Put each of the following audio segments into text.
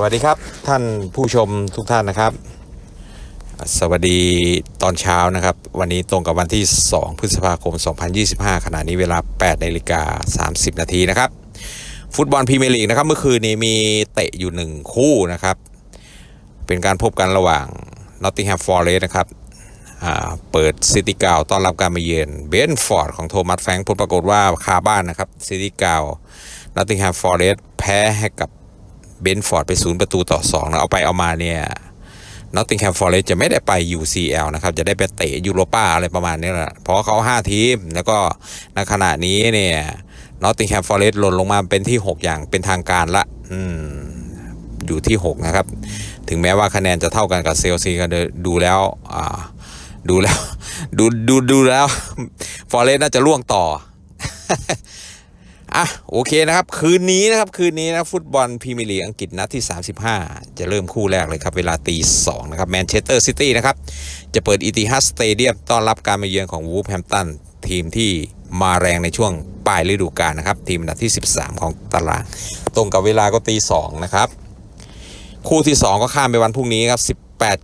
วัสดีครับท่านผู้ชมทุกท่านนะครับ สวัสดีตอนเช้านะครับ วันนี้ตรงกับวันที่ 2 พฤษภาคม 2025 ขณะนี้เวลา8นาฬิกา30 นาทีนะครับ ฟุตบอลพรีเมียร์ลีกนะครับ เมื่อคืนนี้มีเตะอยู่ 1 คู่นะครับ เป็นการพบกันระหว่าง Nottingham Forest นะครับเปิดซิตี้กาวต้อนรับการมาเยือนเบนฟอร์ดของโทมัสแฟงผลปรากฏว่าคาบ้านนะครับซิตี้กาวนอตติงแฮมฟอร์เรสแพ้ให้กับ เบนฟอร์ดไปศูนย์ประตูต่อ2นะเอาไปเอามาเนี่ยนอตติงแฮมฟอร์เรสจะไม่ได้ไป UCL นะครับ จะได้ไปเตะยูโรป้าอะไรประมาณนี้แหละเพราะเขา 5 ทีม แล้วก็ในขณะนี้เนี่ยนอตติงแฮมฟอร์เรสหล่นลงมาเป็นที่ 6 อย่างเป็นทางการละอืมอยู่ที่ 6 นะครับ ถึงแม้ว่าคะแนนจะเท่ากันกับเซลซีก็ดูแล้วอ่าดูแล้ว ดูดูดูแล้วฟอร์เรสน่าจะล่วงต่อ อะโอเคนะครับ คืนนี้นะครับ คืนนี้นะฟุตบอลพรีเมียร์ลีกอังกฤษนัดที่ 35 จะเริ่มคู่แรกเลยครับ เวลาตีสองนะครับแมนเชสเตอร์ซิตี้นะครับ จะเปิดอีติฮัสสเตเดียมต้อนรับการมาเยือนของวูฟแฮมตันทีมที่มาแรงในช่วงปลายฤดูกาลนะครับ ทีมอันดับที่ 13 ของตาราง ตรงกับเวลาก็ตีสองนะครับ คู่ที่ 2 ก็ข้ามไปวันพรุ่งนี้ครับ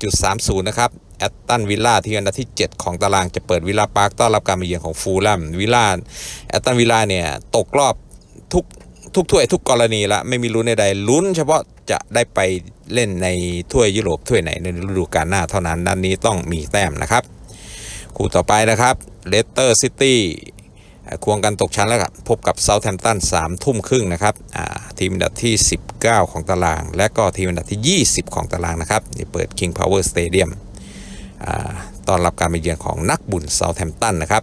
18.30 นะครับ แอตตันวิลล่าที่อันดับที่ 7 ของตารางจะเปิดวิลล่าพาร์คต้อนรับการมาเยือนของฟูลแลมวิลล่าแอตตันวิลล่าเนี่ยตกรอบทุกทุกถ้วยทุกกรณีละไม่มีลุ้นใดๆลุ้น เฉพาะจะได้ไปเล่นในถ้วยยุโรปถ้วยไหนในฤดูกาลหน้าเท่านั้นด้านนี้ต้องมีแต้มนะครับ คู่ต่อไปนะครับเลสเตอร์ซิตี้ควงกันตกชั้นแล้วครับพบกับเซาท์แฮมป์ตัน3ทุ่มครึ่งนะครับทีมอันดับที่ 19 ของตาราง และก็ทีมอันดับที่ 20 ของตารางนะครับเปิด King Power Stadium อ่า ต้อนรับการมาเยือนของนักบุญเซาแฮมตันนะครับ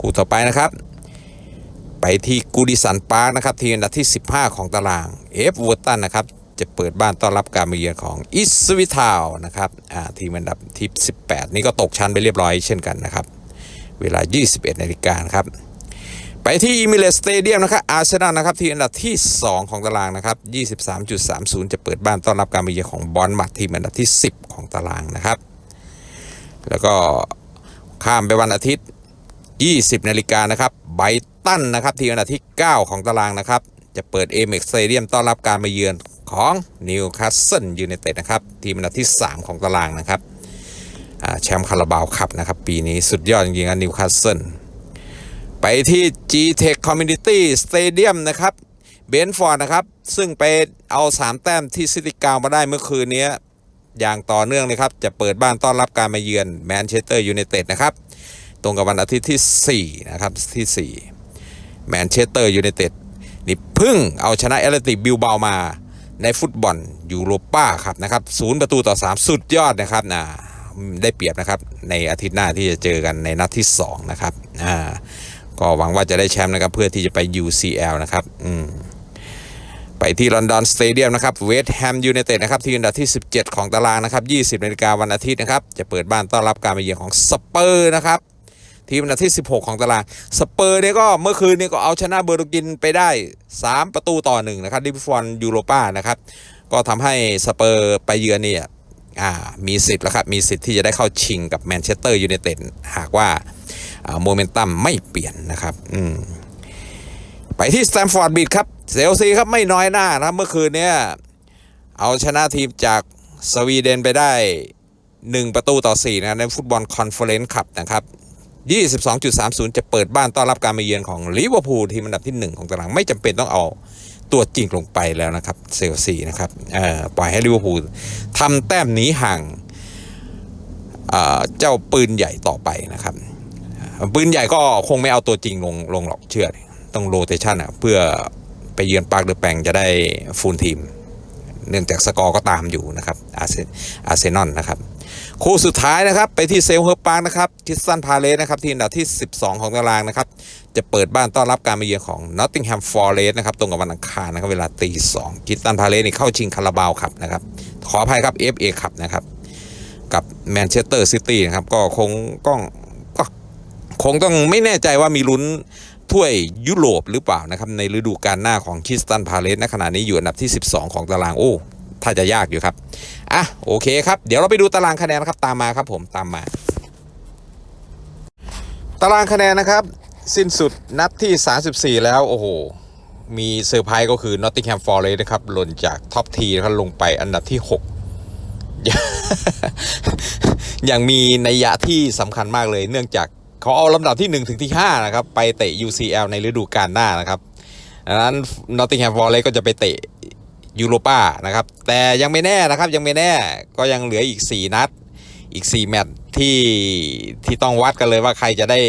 คู่ต่อไปนะครับ ไปที่กูดิสันปาร์คนะครับทีมอันดับที่ 15 ของตารางเอฟวูตันนะครับจะเปิดบ้านต้อนรับการมาเยือนของอิสวิทาวนะครับอ่าทีมอันดับที่ 18 นี่ก็ตกชั้นไปเรียบร้อยเช่นกันนะครับ เวลา 21นาฬิกาครับไปที่อิมิเลสเตเดียมนะครับอาร์เซนอลนะครับที่อันดับที่ 2 ของตารางนะครับ23.30 จะเปิดบ้านต้อนรับการมาเยือนของบอลมัดทีมอันดับที่ 10 ของตารางนะครับ แล้วก็ข้ามไปวันอาทิตย์ 20 นาฬิกานะครับ ไบตันนะครับ ทีมอันดับที่ 9 ของตารางนะครับ จะเปิดเอเม็กสเตเดียมต้อนรับการมาเยือนของนิวคาสเซิลยูไนเต็ดนะครับ ทีมอันดับที่ 3 ของตารางนะครับแชมป์คาราบาวคัพนะครับ ปีนี้สุดยอดจริงๆนะนิวคาสเซิลไปที่ G-Tech Community Stadium นะครับเบนฟอร์ดนะครับ ซึ่งไปเอา 3 แต้มที่ซิตี้กาวมาได้เมื่อคืนนี้ อย่างต่อเนื่องเลยครับ จะเปิดบ้านต้อนรับการมาเยือนแมนเชสเตอร์ยูไนเต็ดนะครับ ตรงกับวันอาทิตย์ที่ 4 นะครับ ที่4แมนเชสเตอร์ยูไนเต็ดนี่พึ่งเอาชนะเอเลติบิลเบามาในฟุตบอลยูโรป้าครับนะครับศูนย์ประตูต่อ 3 สุดยอดนะครับนะได้เปรียบนะครับ ในอาทิตย์หน้าที่จะเจอกันในนัดที่ 2 นะครับอ่าก็หวังว่าจะได้แชมป์นะครับ เพื่อที่จะไป UCL นะครับ อืม ไปที่ลอนดอนสเตเดียมนะครับเวสต์แฮมยูไนเต็ดนะครับที่อันดับที่ 17 ของตารางนะครับ 20นาฬิกาวันอาทิตย์นะครับ จะเปิดบ้านต้อนรับการมาเยือนของสเปอร์นะครับ ทีมอันดับที่ 16 ของตารางสเปอร์เนี่ยก็เมื่อคืนนี้ก็เอาชนะเบอร์โรกินไปได้ 3 ประตูต่อหนึ่งนะครับดิฟฟอนยูโรป้านะครับก็ทำให้สเปอร์ไปเยือนเนี่ยอ่ามีสิทธิ์แล้วครับมีสิทธิ์ที่จะได้เข้าชิงกับแมนเชสเตอร์ยูไนเต็ดหากว่าโมเมนตัมไม่เปลี่ยนนะครับ อืม ไปที่สแตมฟอร์ดบีดครับเซลซีครับไม่น้อยหน้านะเมื่อคืนเนี้ยเอาชนะทีมจากสวีเดนไปได้ 1 ประตูต่อ 4 นะในฟุตบอลคอนเฟอเรนซ์คัพนะครับ 22.30 จะเปิดบ้านต้อนรับการมาเยือนของลิเวอร์พูลทีมอันดับที่ 1 ของตารางไม่จำเป็นต้องเอาตัวจริงลงไปแล้วนะครับเซลซีนะครับปล่อยให้ลิเวอร์พูลทำแต้มหนีห่างเจ้าปืนใหญ่ต่อไปนะครับ ปืนใหญ่ก็คงไม่เอาตัวจริงลงลงหรอกเชื่อดิ ต้องโรเตชันอะเพื่อไปเยือนปาร์คเดอแปงจะได้ฟูลทีม เนื่องจากสกอร์ก็ตามอยู่นะครับอาร์เซอาเซนอลนะครับคู่สุดท้ายนะครับไปที่เซลเฮอร์ปาร์คนะครับคิสตันพาเลสนะครับที่อันดับที่ 12 ของตารางนะครับจะเปิดบ้านต้อนรับการมาเยือนของนอตติงแฮมฟอร์เรสนะครับตรงกับวันอังคารนะครับเวลาตีสองคิสตันพาเลสนี่เข้าชิงคาราบาวครับนะครับขออภัยครับ FA ครับนะครับกับแมนเชสเตอร์ซิตี้นะครับก็คงก็คงต้องไม่แน่ใจว่ามีลุ้น ถ้วยยุโรปหรือเปล่านะครับในฤดูกาลหน้าของคิสตันพาเลสณขณะนี้อยู่อันดับที่ 12 ของตารางโอ้ถ้าจะยากอยู่ครับอะโอเคครับเดี๋ยวเราไปดูตารางคะแนนนะครับตามมาครับผมตามมา ตารางคะแนนนะครับ สิ้นสุดนัดที่ 34 แล้วโอ้โหมีเซอร์ไพรส์ก็คือ Nottingham Forest นะครับหล่นจากท็อปทีนะครับลงไปอันดับที่ 6 อย่างมีนัยยะที่สำคัญมากเลย เนื่องจาก เขาเอาลำดับที่ 1 ถึงที่5นะครับไปเตะ UCL ในฤดูกาลหน้านะครับดังนั้นนอตติงแฮมฟอร์เรสก็จะไปเตะยูโรป้านะครับแต่ยังไม่แน่นะครับยังไม่แน่ก็ยังเหลืออีก 4 นัดอีก 4 แมตช์ที่ที่ต้องวัดกันเลยว่าใครจะได้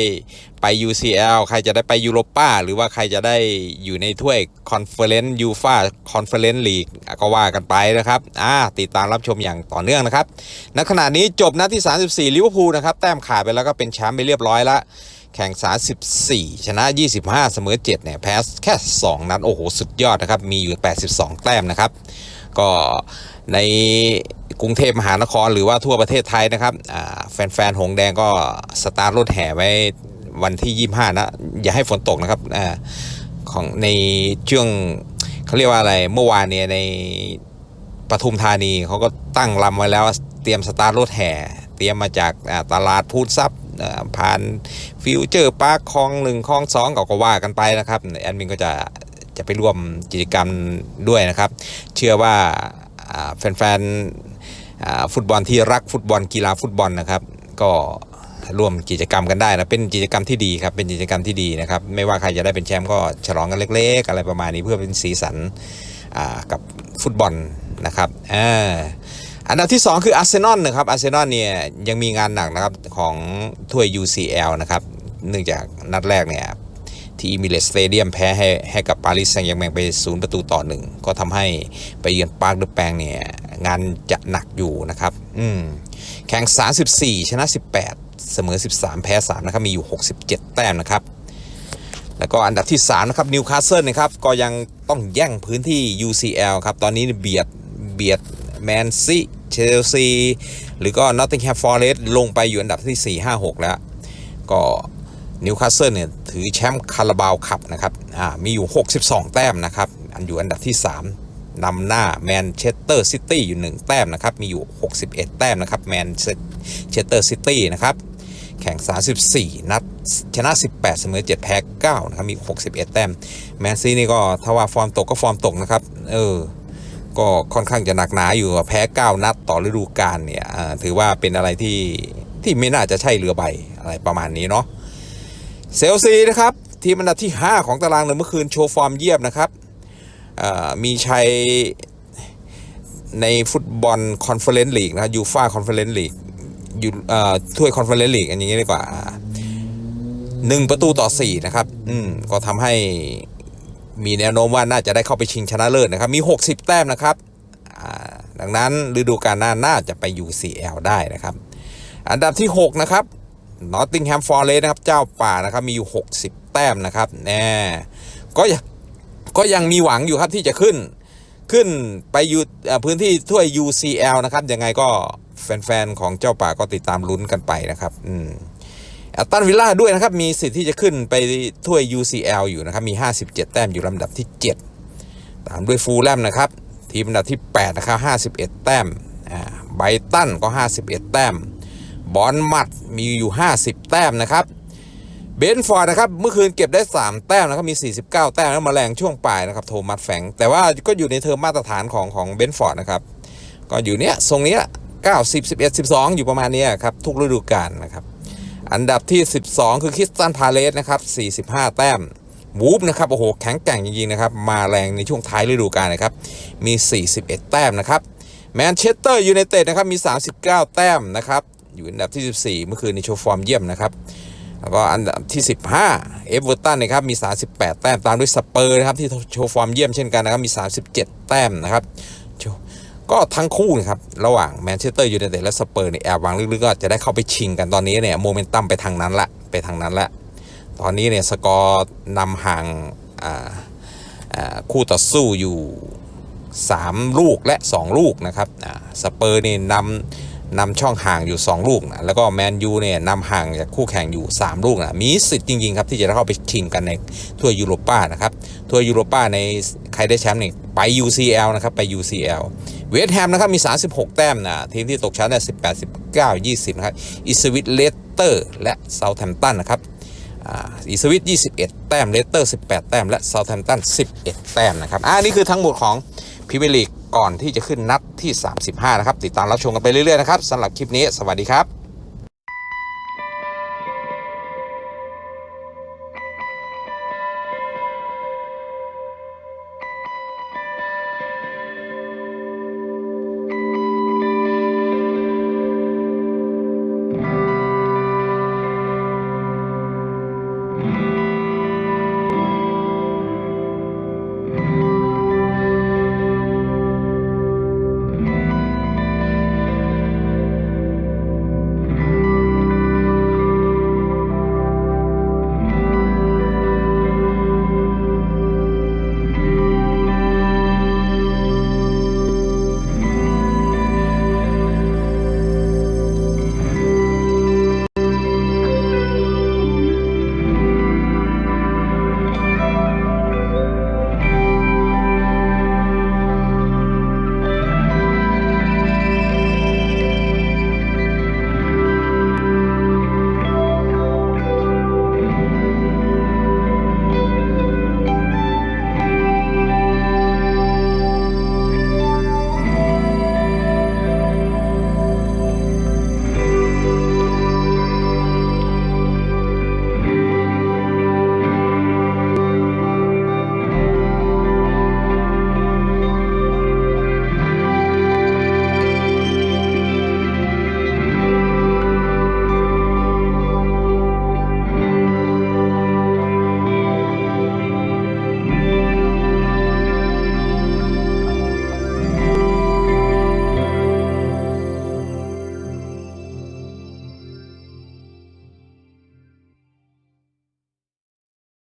ไป UCL ใครจะได้ไปยูโรป้าหรือว่าใครจะได้อยู่ในถ้วยคอนเฟอเรนซ์ยูฟาคอนเฟอเรนซ์ลีกก็ว่ากันไปนะครับอ่าติดตามรับชมอย่างต่อเนื่องนะครับณขณะนี้จบนัดที่ 34ลิเวอร์พูลนะครับแต้มขาดไปแล้วก็เป็นแชมป์ไปเรียบร้อยแล้วแข่ง 34 ชนะ 25 เสมอ 7 เนี่ย แพ้แค่ 2 นัด โอ้โห สุดยอดนะครับ มีอยู่ 82 แต้มนะครับ ก็ในกรุงเทพมหานครหรือว่าทั่วประเทศไทยนะครับแฟนๆ หงแดงก็สตาร์ทรถแห่ไว้ วันที่ 25 นะ อย่าให้ฝนตกนะครับอของในช่วงเขาเรียกว่าอะไรเมื่อวานเนี่ยในปทุมธานีเขาก็ตั้งลำไว้แล้วเตรียมสตาร์ทรถแห่ เตรียมมาจากตลาดพูดซับผ่านฟิวเจอร์พาร์คคลองหนึ่งคลองสองก็ว่ากันไปนะครับแอดมินก็จะจะไปร่วมกิจกรรมด้วยนะครับ เชื่อว่าแฟนๆฟุตบอลที่รักฟุตบอลกีฬาฟุตบอลนะครับ ก็ ร่วมกิจกรรมกันได้นะเป็นกิจกรรมที่ดีครับเป็นกิจกรรมที่ดีนะครับไม่ว่าใครจะได้เป็นแชมป์ก็ฉลองกันเล็ก ๆ อะไรประมาณนี้เพื่อเป็นสีสันกับฟุตบอลนะครับอันดับที่ 2 คืออาร์เซนอลนะครับอาร์เซนอลเนี่ยยังมีงานหนักนะครับของถ้วย UCL นะครับเนื่องจากนัดแรกเนี่ยที่อิมิเลสสเตเดียมแพ้ให้ให้กับปารีสแซงต์แยงแมงไป 0 ประตูต่อหนึ่งก็ทำให้ไปเยือนปาร์คเดอแปงเนี่ยงานจะหนักอยู่นะครับ อืมแข่ง 34 ชนะ 18 เสมอ 13 แพ้ 3 นะครับ มีอยู่ 67 แต้มนะครับ แล้วก็อันดับที่ 3 นะครับนิวคาสเซิลนะครับ ก็ยังต้องแย่งพื้นที่ UCL ครับ ตอนนี้เบียดเบียดแมนซีเชลซีหรือก็นอตติงแฮมฟอร์เรสลงไปอยู่อันดับที่ 4 5 6 แล้ว ก็นิวคาสเซิลเนี่ยถือแชมป์คาราบาวคัพนะครับอ่ามีอยู่ 62 แต้มนะครับ อันอยู่อันดับที่ 3นำหน้าแมนเชสเตอร์ซิตี้อยู่ 1 แต้มนะครับ มีอยู่ 61 แต้มนะครับแมนเชสเตอร์ซิตี้นะครับ แข่ง 34 นัด ชนะ 18 เสมอ 7 แพ้ 9 นะครับ มี 61 แต้ม แมนซีนี่ก็ถ้าว่าฟอร์มตกก็ฟอร์มตกนะครับ เออ ก็ค่อนข้างจะหนักหนาอยู่ แพ้ 9 นัดต่อฤดูกาลเนี่ยถือว่าเป็นอะไรที่ที่ไม่น่าจะใช่เรือใบอะไรประมาณนี้เนาะ เซลซีนะครับ ทีมอันดับที่ 5 ของตารางเลยเมื่อคืนโชว์ฟอร์มเยี่ยมนะครับ มีชัยในฟุตบอลคอนเฟอเรนซ์ลีกนะยูฟ่าคอนเฟอเรนซ์ลีก ยูถ้วยคอนเฟอเรนซ์ลีกอันนี้ดีกว่าหนึ่งประตูต่อสี่นะครับ อืมก็ทำให้มีแนวโน้มว่าน่าจะได้เข้าไปชิงชนะเลิศนะครับ มี 60 แต้มนะครับดังนั้นฤดูกาลหน้าน่าจะไป UCL ได้นะครับ อันดับที่ 6 นะครับนอตติงแฮมฟอร์เรสนะครับ เจ้าป่านะครับ มีอยู่ 60 แต้มนะครับแน่ก็ยังก็ยังมีหวังอยู่ครับที่จะขึ้น ขึ้นไปอยู่พื้นที่ถ้วย UCL นะครับ ยังไงก็ แฟนๆของเจ้าป่าก็ติดตามลุ้นกันไปนะครับ อืมแอตตันวิลล่าด้วยนะครับ มีสิทธิ์ที่จะขึ้นไปถ้วย UCL อยู่นะครับ มี 57 แต้มอยู่ลำดับที่ 7 ตามด้วยฟูลแลมนะครับ ทีมอันดับที่ 8 นะครับ 51 แต้มอ่าไบตันก็ 51 แต้ม บอลมัดมีอยู่ 50 แต้มนะครับ เบนฟอร์ดนะครับ เมื่อคืนเก็บได้ 3 แต้มนะครับ มี 49 แต้มแล้วมาแรงช่วงปลายนะครับ โทมัสแฝงแต่ว่าก็อยู่ในเทอมมาตรฐานของของเบนฟอร์ดนะครับ ก็อยู่เนี้ยทรงเนี้ย 90 11 12 อยู่ประมาณนี้ครับ ทุกฤดูกาลนะครับ อันดับที่ 12 คือคริสตันพาเลสนะครับ45 แต้มวูฟนะครับโอ้โหแข็งแกร่งจริงๆนะครับ มาแรงในช่วงท้ายฤดูกาลนะครับ มี 41 แต้มนะครับแมนเชสเตอร์ยูไนเต็ดนะครับ มี 39 แต้มนะครับ อยู่อันดับที่ 14 เมื่อคืนในโชว์ฟอร์มเยี่ยมนะครับแล้วก็อันดับที่ 15 เอเวอร์ตันนะครับมี 38 แต้มตามด้วยสเปอร์นะครับที่โชว์ฟอร์มเยี่ยมเช่นกันนะครับมี 37 แต้มนะครับ ก็ทั้งคู่นะครับ ระหว่างแมนเชสเตอร์ยูไนเต็ดและสเปอร์เนี่ยแอบหวังลึกๆก็จะได้เข้าไปชิงกันตอนนี้เนี่ยโมเมนตัมไปทางนั้นละไปทางนั้นละตอนนี้เนี่ยสกอร์นำห่างอ่าอ่าคู่ต่อสู้อยู่ 3 ลูกและ 2 ลูกนะครับอ่าสเปอร์นี่นำนำช่องห่างอยู่ 2 ลูกนะแล้วก็แมนยูเนี่ยนำห่างจากคู่แข่งอยู่ 3 ลูกนะมีสิทธิ์จริงๆครับที่จะเข้าไปชิงกันในถ้วยยูโรป้านะครับถ้วยยูโรป้าในใครได้แชมป์นี่ไป UCL นะครับไป UCL เวสต์แฮมนะครับมี 36 แต้มนะทีมที่ตกชั้นเนี่ย18 19 20 นะครับอิสวิตเลสเตอร์และเซาแ h ม p ตันนะครับอีสวิต 21 แต้ม เลสเตอร์ 18 แต้ม และเซาท์แฮมป์ตัน 11 แต้มนะครับอ่านี่คือทั้งหมดของพรีเมียร์ลีกก่อนที่จะขึ้นนัดที่ 35 นะครับ ติดตามรับชมกันไปเรื่อย ๆ นะครับสำหรับคลิปนี้ สวัสดีครับ